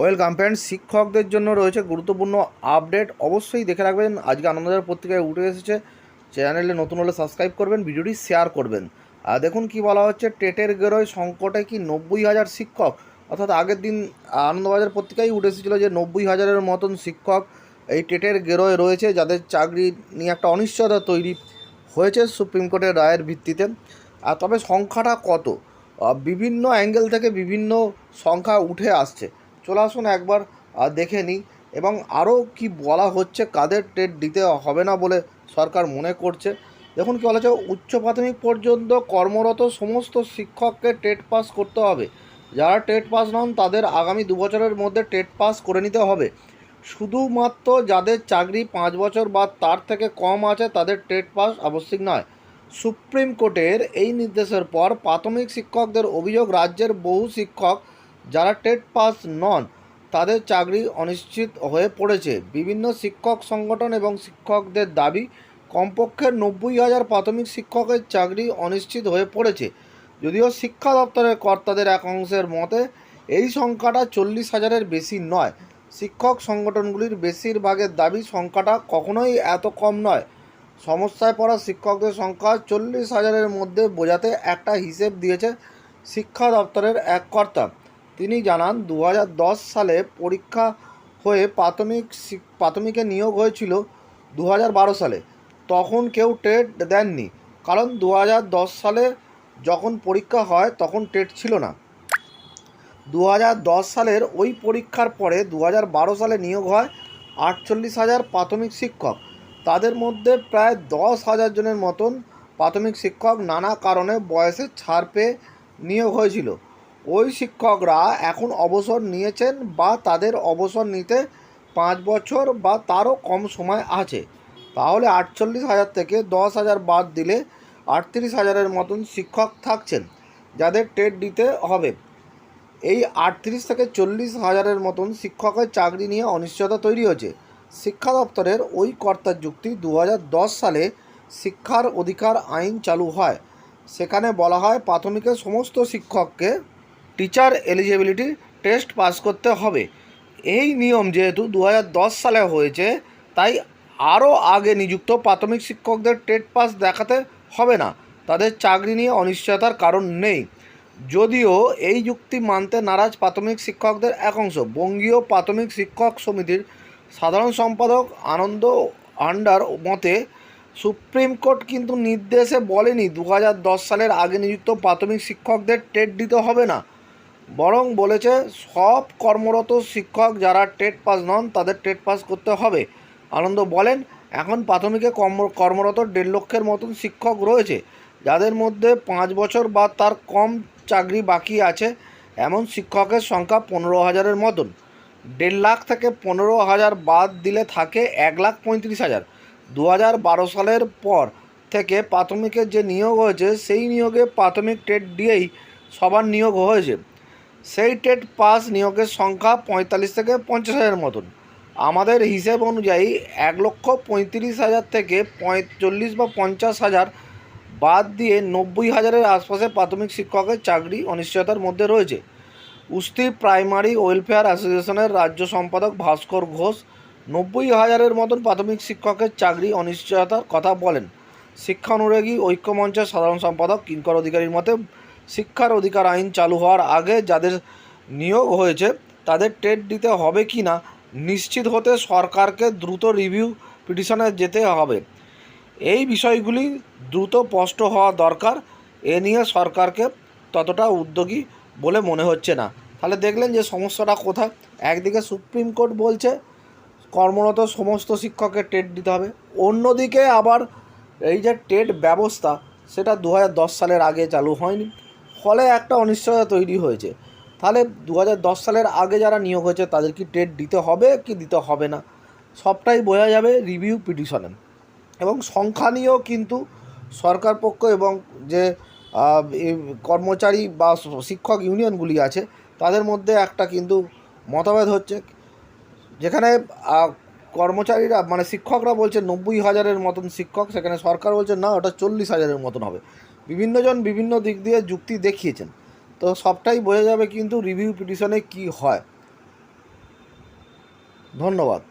Welcome friend শিক্ষকদের জন্য রয়েছে গুরুত্বপূর্ণ আপডেট। অবশ্যই দেখে রাখবেন, আজকে আনন্দবাজার পত্রিকায় উঠে এসেছে। চ্যানেলে নতুন হলে সাবস্ক্রাইব করবেন, ভিডিওটি শেয়ার করবেন। আর দেখুন কি বলা হচ্ছে, টেটের গেরোয় সংকটে কি নব্বই হাজার শিক্ষক? অর্থাৎ আগের দিন আনন্দবাজার পত্রিকায় উঠে এসেছিল যে নব্বই হাজারের মতন শিক্ষক এই টেটের গেরোয় রয়েছে, যাদের চাকরি নিয়ে একটা অনিশ্চয়তা তৈরি হয়েছে সুপ্রিম কোর্টের রায়ের ভিত্তিতে। আর তবে সংখ্যাটা কত? বিভিন্ন অ্যাঙ্গেল থেকে বিভিন্ন সংখ্যা উঠে আসছে। চলে আসুন একবার দেখে নিই। এবং আরও কি বলা হচ্ছে, কাদের টেট দিতে হবে না বলে সরকার মনে করছে। দেখুন কি বলা উচ্চ প্রাথমিক পর্যন্ত কর্মরত সমস্ত শিক্ষককে টেট পাস করতে হবে। যারা টেট পাস নন, তাদের আগামী দু বছরের মধ্যে টেট পাস করে নিতে হবে। শুধুমাত্র যাদের চাকরি পাঁচ বছর বা তার থেকে কম আছে, তাদের টেট পাস আবশ্যিক নয়। সুপ্রিম কোর্টের এই নির্দেশের পর প্রাথমিক শিক্ষকদের অভিযোগ, রাজ্যের বহু শিক্ষক যারা টেট পাস নন, তাদের চাকরি অনিশ্চিত হয়ে পড়েছে। বিভিন্ন শিক্ষক সংগঠন এবং শিক্ষকদের দাবি, কমপক্ষে নব্বই হাজার প্রাথমিক শিক্ষকের চাকরি অনিশ্চিত হয়ে পড়েছে। যদিও শিক্ষা দপ্তরের কর্তাদের এক অংশের মতে, এই সংখ্যাটা চল্লিশ হাজারের বেশি নয়। শিক্ষক সংগঠনগুলির বেশিরভাগের দাবি, সংখ্যাটা কখনোই এত কম নয়। সমস্যায় পড়া শিক্ষকদের সংখ্যা চল্লিশ হাজারের মধ্যে বোঝাতে একটা হিসেব দিয়েছে শিক্ষা দপ্তরের এক কর্তা। তিনি জানান দু হাজার দশ সালে পরীক্ষা হয়ে প্রাথমিক প্রাথমিকে নিয়োগ হয়েছিল দু হাজার বারো সালে। তখন কেউ টেট দেননি, কারণ দু হাজার দশ সালে যখন পরীক্ষা হয় তখন টেট ছিল না। দু হাজার দশ সালের ওই পরীক্ষার পরে দু হাজার বারো সালে নিয়োগ হয় আটচল্লিশ হাজার প্রাথমিক শিক্ষক। তাদের মধ্যে প্রায় দশ হাজার জনের মতন প্রাথমিক শিক্ষক নানা কারণে বয়সে ছাড় পেয়ে নিয়োগ হয়েছিল। ওই শিক্ষকরা এখন অবসর নিয়েছেন বা তাদের অবসর নিতে পাঁচ বছর বা তারও কম সময় আছে। তাহলে আটচল্লিশ হাজার থেকে দশ হাজার বাদ দিলে আটত্রিশ হাজারের মতন শিক্ষক থাকছেন, যাদের টেট দিতে হবে। এই আটত্রিশ থেকে চল্লিশ হাজারের মতন শিক্ষকের চাকরি নিয়ে অনিশ্চয়তা তৈরি হয়েছে। শিক্ষা দপ্তরের ওই কর্তার যুক্তি দু হাজার দশ সালে শিক্ষার অধিকার আইন চালু হয়। সেখানে বলা হয় প্রাথমিকের সমস্ত শিক্ষককে টিচার এলিজিবিলিটি টেস্ট পাস করতে হবে। এই নিয়ম যেহেতু দু হাজার দশ সালে হয়েছে, তাই আরও আগে নিযুক্ত প্রাথমিক শিক্ষকদের টেট পাস দেখাতে হবে না। তাদের চাকরি নিয়ে অনিশ্চয়তার কারণ নেই। যদিও এই যুক্তি মানতে নারাজ প্রাথমিক শিক্ষকদের এক অংশ বঙ্গীয় প্রাথমিক শিক্ষক সমিতির সাধারণ সম্পাদক আনন্দ আন্ডার মতে, সুপ্রিম কোর্ট কিন্তু নির্দেশে বলেনি দু হাজার দশ সালের আগে নিযুক্ত প্রাথমিক শিক্ষকদের টেট দিতে হবে না। বরং বলেছে, সব কর্মরত শিক্ষক যারা টেট পাস নন, তাদের টেট পাস করতে হবে। আনন্দ বলেন, এখন প্রাথমিকে কর্ম, কর্মরত দেড় লক্ষের মতন শিক্ষক রয়েছে, যাদের মধ্যে পাঁচ বছর বা তার কম চাকরি বাকি আছে, এমন শিক্ষকের সংখ্যা পনেরো হাজারের মতন। দেড় লাখ থেকে পনেরো হাজার বাদ দিলে থাকে এক লাখ পঁয়ত্রিশ হাজার। দু হাজার বারো সালের পর থেকে প্রাথমিকের যে নিয়োগ হয়েছে, সেই নিয়োগে প্রাথমিক টেট দিয়েই সবার নিয়োগ হয়েছে। সেই টেট পাস নিয়োগের সংখ্যা পঁয়তাল্লিশ থেকে পঞ্চাশ হাজারের মতন। আমাদের হিসেব অনুযায়ী এক লক্ষ পঁয়ত্রিশ হাজার থেকে পঁয়তাল্লিশ বা পঞ্চাশ হাজার বাদ দিয়ে নব্বই হাজারের আশপাশে প্রাথমিক শিক্ষকের চাকরি অনিশ্চয়তার মধ্যে রয়েছে। উস্তি প্রাইমারি ওয়েলফেয়ার অ্যাসোসিয়েশনের রাজ্য সম্পাদক ভাস্কর ঘোষ নব্বই হাজারের মতন প্রাথমিক শিক্ষকের চাকরি অনিশ্চয়তার কথা বলেন। শিক্ষা অনুরাগী ঐক্যমঞ্চের সাধারণ সম্পাদক কিঙ্কর অধিকারীর মতে শিক্ষার অধিকার আইন চালু হওয়ার আগে যাদের নিয়োগ হয়েছে, তাদের টেট দিতে হবে কি না নিশ্চিত হতে সরকারকে দ্রুত রিভিউ পিটিশনে যেতে হবে। এই বিষয়গুলি দ্রুত স্পষ্ট হওয়া দরকার। এ নিয়ে সরকারকে ততটা উদ্যোগী বলে মনে হচ্ছে না। তাহলে দেখলেন যে সমস্যাটা কোথায়? একদিকে সুপ্রিম কোর্ট বলছে, কর্মরত সমস্ত শিক্ষকের টেট দিতে হবে। অন্যদিকে আবার এই যে টেট ব্যবস্থা, সেটা দু হাজার দশ সালের আগে চালু হয়নি। ফলে একটা অনিশ্চয়তা তৈরি হয়েছে। তাহলে দু হাজার দশ সালের আগে যারা নিয়োগ হয়েছে, তাদের কি টেট দিতে হবে কি দিতে হবে না? সবটাই বোঝা যাবে রিভিউ পিটিশনে এবং সংখ্যা নিয়েও কিন্তু সরকার পক্ষ এবং যে কর্মচারী বা শিক্ষক ইউনিয়নগুলি আছে, তাদের মধ্যে একটা কিন্তু মতভেদ হচ্ছে। যেখানে কর্মচারীরা মানে শিক্ষকরা বলছে নব্বই হাজারের মতন শিক্ষক, সেখানে সরকার বলছে না, ওটা চল্লিশ হাজারের মতন হবে। বিভিন্নজন বিভিন্ন দিক দিয়ে যুক্তি দেখিয়েছেন। তো সবটাই বোঝা যাবে কিন্তু রিভিউ পিটিশনে কি হয়। ধন্যবাদ।